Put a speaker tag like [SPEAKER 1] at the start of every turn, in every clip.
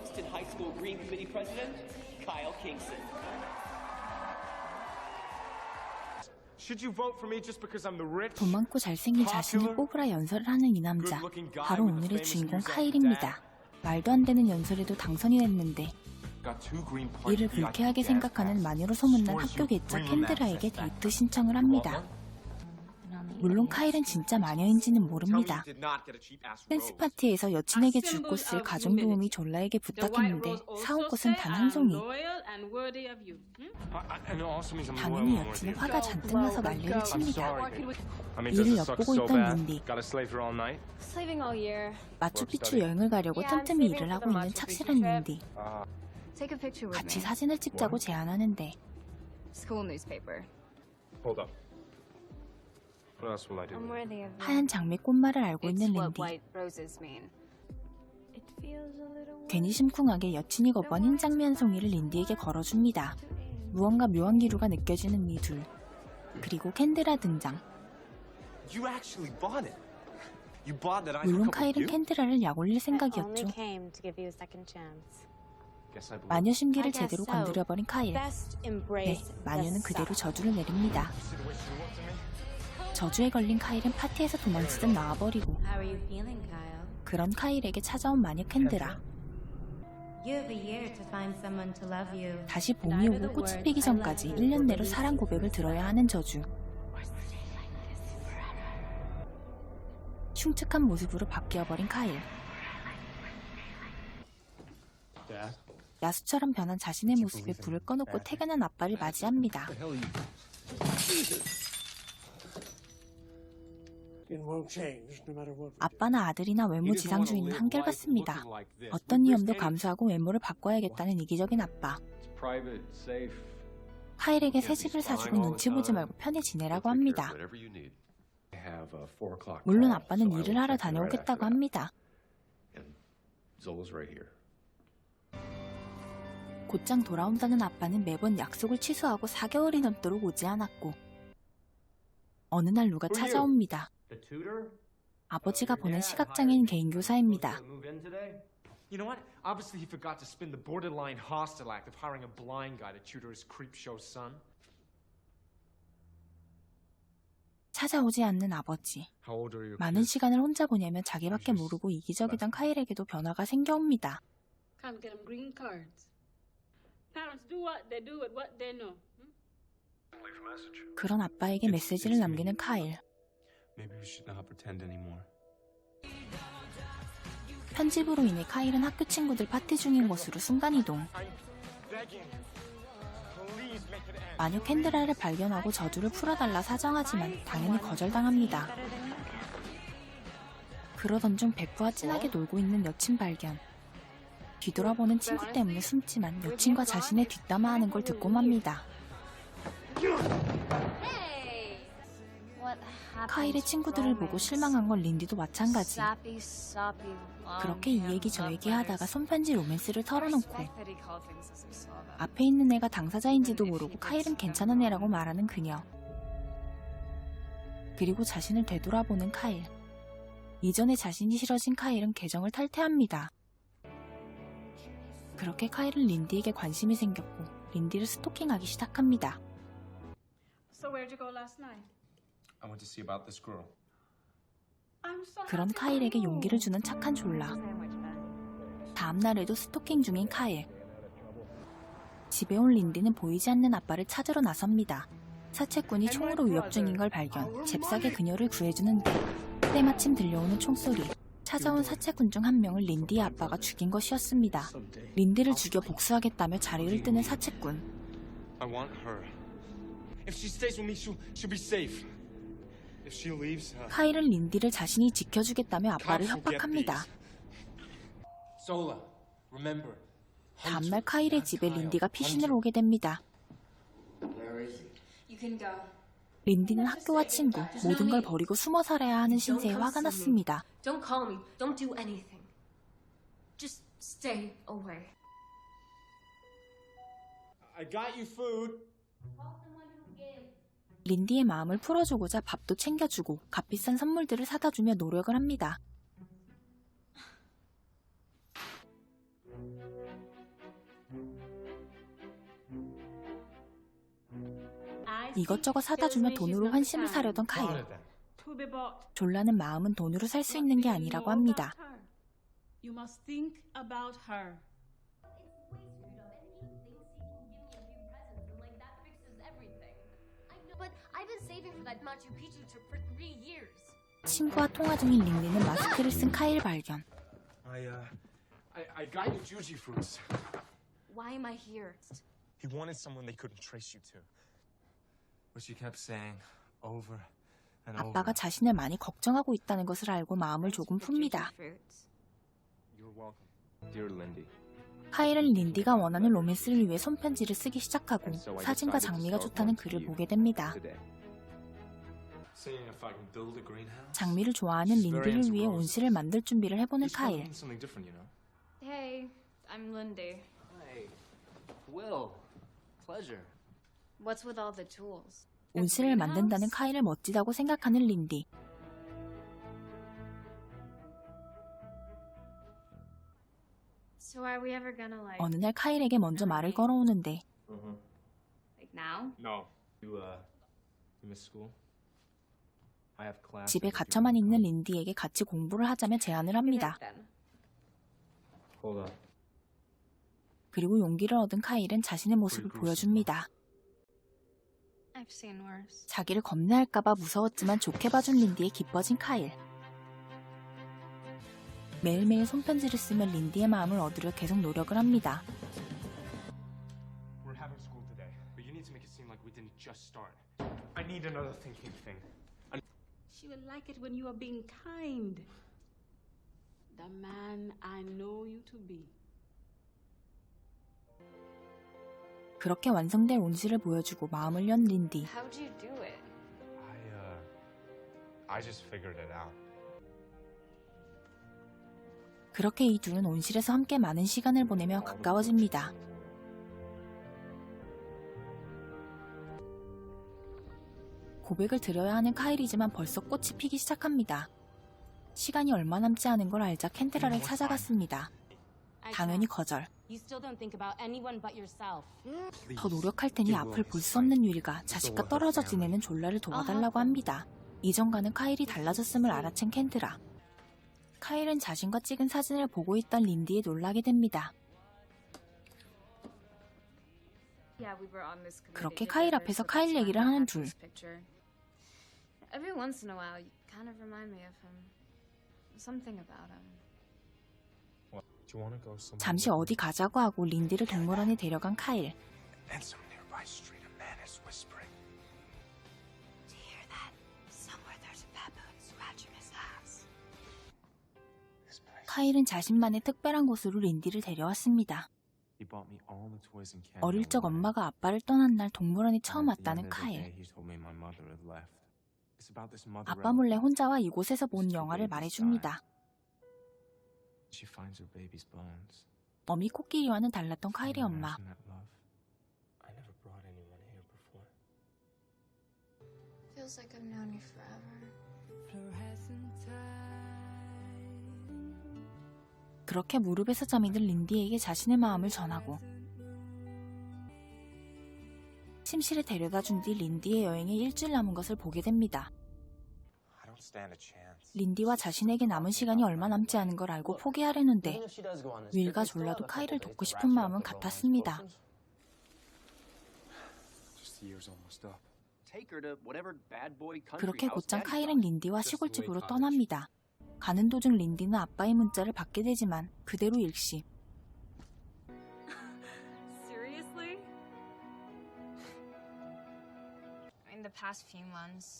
[SPEAKER 1] Buxton High School Green Committee President, Kyle Kingston.
[SPEAKER 2] Should you vote for me just because I'm the rich?
[SPEAKER 3] 돈 많고 잘생긴 자신을 뽑으라 연설을 하는 이 남자. 바로 오늘의 주인공 카일입니다. 말도 안 되는 연설에도 당선이 됐는데 이를 불쾌하게 생각하는 마녀로 소문난 학교 괴짜 캔드라에게 데이트 신청을 합니다. 물론 카일은 진짜 마녀인지는 모릅니다. 댄스 파티에서 여친에게 줄 꽃을 가정 도우미 졸라에게 부탁했는데 사온 꽃은 단 한 송이. 당연히 여친은 화가 잔뜩 나서 난리를 칩니다. 이를 엿보고 있던
[SPEAKER 4] year.
[SPEAKER 3] 마추픽추 여행을 가려고 틈틈이 일을 하고 있는 착실한
[SPEAKER 4] picture with
[SPEAKER 3] 같이. 사진을 찍자고 제안하는데 하얀 장미 꽃말을 알고 있는
[SPEAKER 4] what
[SPEAKER 3] 린디.
[SPEAKER 4] white roses mean. It feels a little
[SPEAKER 3] 괜히 심쿵하게 여친이 거부한 흰 장미 한 송이를 린디에게 걸어줍니다. 무언가 묘한 기류가 느껴지는 이 둘. 그리고 캔드라 등장. 물론 카일은
[SPEAKER 2] you?
[SPEAKER 3] 캔드라를 약올릴 생각이었죠. 마녀 심기를 제대로. 건드려버린 카일. 네, 마녀는 그대로. 저주를 내립니다. 저주에 걸린 카일은 파티에서 도망치듯 나와버리고? 그런 카일에게 찾아온 마녀 캔드라.
[SPEAKER 5] You have a year to find someone to love you.
[SPEAKER 3] 다시 봄이 오고 꽃이 피기 전까지 1년 내로 사랑 고백을 들어야 하는 저주. 흉측한 모습으로 바뀌어버린 카일. 야수처럼 변한 자신의 모습에 불을 꺼놓고 퇴근한 아빠를 맞이합니다. 아빠나 아들이나 외모 지상주의는 한결같습니다. 어떤 위험도 감수하고 외모를 바꿔야겠다는 이기적인 아빠.
[SPEAKER 6] private, safe.
[SPEAKER 3] 카일에게 새 집을 사주고 눈치 보지 말고 편히 지내라고 합니다.
[SPEAKER 6] Whatever you need. I have a four o'clock
[SPEAKER 3] 물론 아빠는 일을 하러 다녀오겠다고. 합니다. 곧장 돌아온다는 아빠는 매번 약속을 취소하고 4개월이 넘도록 오지 않았고 어느 날 누가 찾아옵니다.
[SPEAKER 1] The tutor?
[SPEAKER 3] 아버지가
[SPEAKER 1] Uh,
[SPEAKER 3] 보낸 시각장애인. 개인 교사입니다.
[SPEAKER 1] Supposed to move in today?
[SPEAKER 2] You know what? Obviously, he forgot to spin the borderline hostile act of hiring a blind guy to tutor his creep show son.
[SPEAKER 3] 찾아오지 않는 아버지.
[SPEAKER 2] How old are your
[SPEAKER 3] 많은? 시간을 혼자 보내며 자기밖에 모르고 이기적이던 카일에게도 변화가 생겨옵니다.
[SPEAKER 7] Can't get them green cards. Parents do what they do with what they know. hmm?
[SPEAKER 3] 그런 아빠에게 메시지를 남기는 카일. 편집으로 인해 카일은 학교 친구들 파티 중인 곳으로 순간이동. 마녀 캔드라를 발견하고 저주를 풀어달라 사정하지만 당연히 거절당합니다. 그러던 중 베프와 진하게 놀고 있는 여친 발견. 뒤돌아보는 친구 때문에 숨지만 여친과 자신의 뒷담화하는 걸 듣고 맙니다. 카일의 친구들을 보고 실망한 건 린디도 마찬가지. 그렇게 이 얘기 저 얘기 하다가 손편지 로맨스를 털어놓고. 앞에 있는 애가 당사자인지도 모르고 카일은 괜찮은 애라고 말하는 그녀. 그리고 자신을 되돌아보는 카일. 이전에 자신이 싫어진 카일은 계정을 탈퇴합니다. 그렇게 카일은 린디에게 관심이 생겼고 린디를 스토킹하기 시작합니다.
[SPEAKER 7] So where'd you go last night?
[SPEAKER 3] 그런 카일에게. 용기를 주는 착한 졸라. 다음날에도 스토킹 중인 카일. 집에 온 린디는 보이지 않는 아빠를 찾으러 나섭니다. 사채꾼이 총으로 위협 중인 걸 발견, 잽싸게 그녀를 구해주는데 때마침 들려오는 총소리. 찾아온 사채꾼 중 한 명을 린디의 아빠가 죽인 것이었습니다. 린디를 죽여 복수하겠다며 자리를 뜨는 사채꾼. 카일은 린디를 자신이 지켜주겠다며 아빠를 협박합니다. 다음날 카일의 집에 린디가 피신을 오게 됩니다. 린디는 학교와 친구, 모든 걸 버리고 숨어 살아야 하는 신세에 화가 났습니다.
[SPEAKER 5] Don't call me. Don't do anything. Just stay away.
[SPEAKER 2] I got you food.
[SPEAKER 3] 린디의 마음을 풀어주고자 밥도 챙겨주고 값비싼 선물들을 사다 주며 노력을 합니다. 이것저것 사다 주며 돈으로 환심을 사려던 카일. 졸라는 마음은 돈으로 살 수 있는 게 아니라고 합니다.
[SPEAKER 7] You must think about her.
[SPEAKER 3] 친구와 통화 중인 린디는 마스크를 쓴 카일 발견.
[SPEAKER 2] I, uh, I, I got you juji fruits.
[SPEAKER 5] Why am I here?
[SPEAKER 2] He wanted someone they couldn't trace you to. But she kept saying over and over.
[SPEAKER 3] 아빠가 자신을 많이 걱정하고 있다는 것을 알고 마음을 조금 풉니다.
[SPEAKER 2] You're welcome. Dear Lindy.
[SPEAKER 3] 카일은 린디가 원하는 로맨스를 위해 손편지를 쓰기 시작하고 사진과 장미가 좋다는 글을 보게 됩니다. 장미를 좋아하는 린디를 위해 온실을 만들 준비를 해보는 카일.
[SPEAKER 4] Hey, I'm Lindy.
[SPEAKER 1] Hey, Will. Pleasure.
[SPEAKER 4] What's with all the tools?
[SPEAKER 3] 온실을 만든다는 카일을 멋지다고 생각하는 린디.
[SPEAKER 4] So are we ever gonna like
[SPEAKER 3] 어느 날 카일에게 먼저 말을 걸어오는데
[SPEAKER 2] Uh-huh.
[SPEAKER 4] like now?
[SPEAKER 2] No. You, uh, you miss school? I have class.
[SPEAKER 3] 집에 갇혀만 있는 린디에게 같이 공부를 하자며 제안을 합니다. 그리고 용기를 얻은 카일은 자신의 모습을 보여줍니다. 자기를 겁내할까봐 무서웠지만 좋게 봐준 린디에 기뻐진 카일. 매일매일 손편지를 쓰며 린디의 마음을 얻으려 계속 노력을 합니다.
[SPEAKER 2] We're having school today, but you need to make it seem like we didn't just start. I need another thinking thing.
[SPEAKER 7] She will like it when you are being kind. The man I know you to be.
[SPEAKER 3] 그렇게 완성될 온실을 보여주고 마음을 연 린디.
[SPEAKER 4] How'd you do it?
[SPEAKER 2] I, uh, I just figured it out.
[SPEAKER 3] 그렇게 이 둘은 온실에서 함께 많은 시간을 보내며 가까워집니다. 고백을 드려야 하는 카일이지만 벌써 꽃이 피기 시작합니다. 시간이 얼마 남지 않은 걸 알자 캔드라를 찾아갔습니다. 당연히 거절. 더 노력할 테니 앞을 볼 수 없는 유리가 자식과 떨어져 지내는 졸라를 도와달라고 합니다. 이전과는 카일이 달라졌음을 알아챈 캔드라. 카일은 자신과 찍은 사진을 보고 있던 린디에 놀라게 됩니다. 그렇게 카일 앞에서 카일 얘기를 하는 둘.
[SPEAKER 4] Every once in a while, you kind of remind me of him. Something about him.
[SPEAKER 2] What? Do you want to go somewhere?
[SPEAKER 3] 잠시 어디 가자고 하고 린디를 동물원에 데려간 카일.
[SPEAKER 2] And some nearby street, a man is whispering.
[SPEAKER 4] Do you hear that? Somewhere there's a baboon scratching his ass.
[SPEAKER 2] This place.
[SPEAKER 3] 카일은 자신만의 특별한 곳으로 린디를 데려왔습니다.
[SPEAKER 2] He bought me all the toys in Canada.
[SPEAKER 3] 어릴 적 엄마가 아빠를 떠난 날 동물원에 처음
[SPEAKER 2] And
[SPEAKER 3] 왔다는 카일.
[SPEAKER 2] he told me my mother had left.
[SPEAKER 3] 아빠. 몰래 혼자와 이곳에서 본 영화를 말해줍니다.
[SPEAKER 2] She finds her baby's bones.
[SPEAKER 3] 어미 코끼리와는 달랐던 카일의 엄마.
[SPEAKER 2] imagine that love? I never brought anyone here before.
[SPEAKER 4] Feels like I've known you forever.
[SPEAKER 3] 그렇게 무릎에서 잠이 든 린디에게 자신의 마음을 전하고 침실에 데려다 준 뒤 린디의 여행에 일주일 남은 것을 보게 됩니다. 린디와 자신에게 남은 시간이 얼마 남지 않은 걸 알고 포기하려는데 윌과 졸라도 카일을 돕고 싶은 마음은 같았습니다. 그렇게 곧장
[SPEAKER 1] got.
[SPEAKER 3] 린디와 시골집으로 떠납니다. 가는 도중 린디는 아빠의 문자를 받게 되지만 그대로 일시.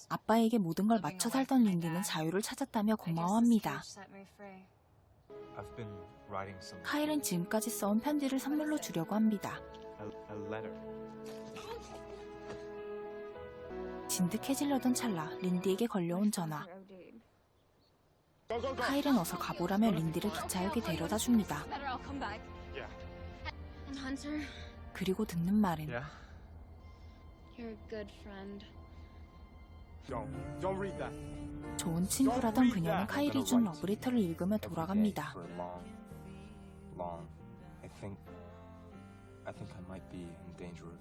[SPEAKER 3] 아빠에게 모든 걸 맞춰 살던 린디는 자유를 찾았다며 고마워합니다. 카일은 지금까지 써온 편지를 선물로 주려고 합니다.
[SPEAKER 2] A, a letter.
[SPEAKER 3] 진득해지려던 찰나 린디에게 걸려온 전화. 카일은 어서 가보라며 린디를 기차역에 데려다 줍니다.
[SPEAKER 4] Better I'll come back.
[SPEAKER 2] Yeah.
[SPEAKER 4] And Hunter,
[SPEAKER 3] 그리고 듣는 말은 좋은 친구라던 그녀는 카일이 준 러브레터를 읽으며 돌아갑니다.
[SPEAKER 2] For long, long. I think. I think I might be in danger of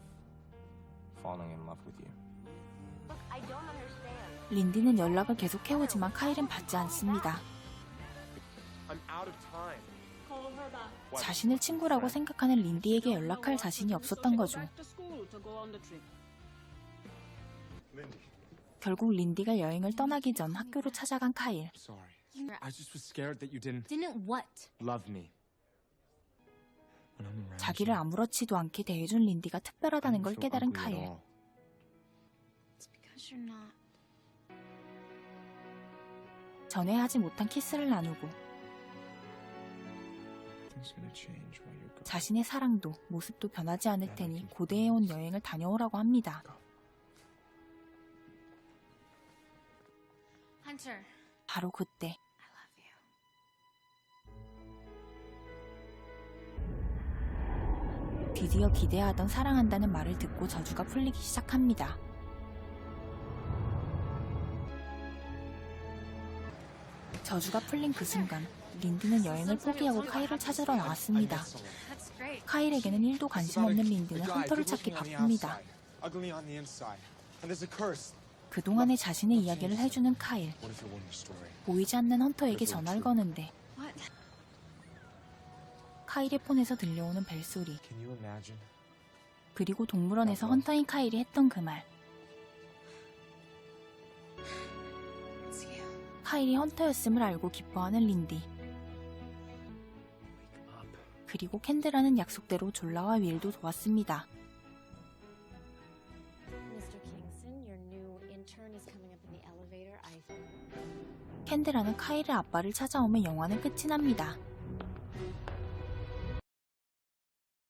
[SPEAKER 2] falling in love with you.
[SPEAKER 3] 린디는 연락을 계속 해오지만 카일은 받지 않습니다. 자신을 친구라고 생각하는 린디에게 연락할 자신이 없었던 거죠. 결국 린디가 여행을 떠나기 전 학교로 찾아간 카일.
[SPEAKER 2] sorry. I just was scared that you didn't
[SPEAKER 8] Didn't what?
[SPEAKER 2] love me. When I'm around
[SPEAKER 3] 자기를
[SPEAKER 2] you,
[SPEAKER 3] 아무렇지도 않게 대해준 린디가 특별하다는 걸 깨달은
[SPEAKER 2] ugly at
[SPEAKER 3] 카일.
[SPEAKER 2] all.
[SPEAKER 4] It's because you're not.
[SPEAKER 3] 전에 하지 못한 키스를 나누고
[SPEAKER 2] Things gonna change while you're gone.
[SPEAKER 3] 자신의 사랑도 모습도 변하지 않을 테니 고대에 온 여행을 다녀오라고 합니다.
[SPEAKER 4] Hunter,
[SPEAKER 3] 바로 그때
[SPEAKER 4] I love you.
[SPEAKER 3] 드디어 기대하던 사랑한다는 말을 듣고 저주가 풀리기 시작합니다. 저주가 풀린 그 순간 린디는 여행을 포기하고 카일을 찾으러 나왔습니다. 카일에게는 1도 관심 없는 린디는 헌터를 찾기 바쁩니다. 그동안의 자신의 이야기를 해주는 카일. 보이지 않는 헌터에게 전화를 거는데? 카일의 폰에서 들려오는 벨소리? 그리고 동물원에서 헌터인 카일이 했던 그 말. 카일이 헌터였음을 알고 기뻐하는 린디. 그리고 캔드라는 약속대로 졸라와 윌도 도왔습니다. 캔드라는 카일의 아빠를 찾아오며 영화는 끝이 납니다.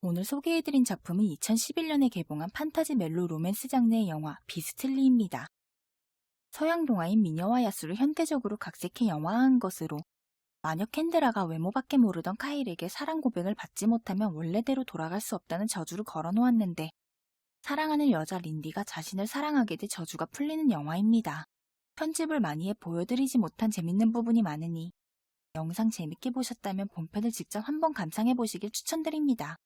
[SPEAKER 3] 오늘 소개해드린 작품은 2011년에 개봉한 판타지 멜로 로맨스 장르의 영화 비스틀리입니다. 서양 동화인 미녀와 야수를 현대적으로 각색해 영화화한 것으로 마녀 캔드라가 외모밖에 모르던 카일에게 사랑 고백을 받지 못하면 원래대로 돌아갈 수 없다는 저주를 걸어놓았는데 사랑하는 여자 린디가 자신을 사랑하게 돼 저주가 풀리는 영화입니다. 편집을 많이 해 보여드리지 못한 재밌는 부분이 많으니 영상 재밌게 보셨다면 본편을 직접 한번 감상해 보시길 추천드립니다.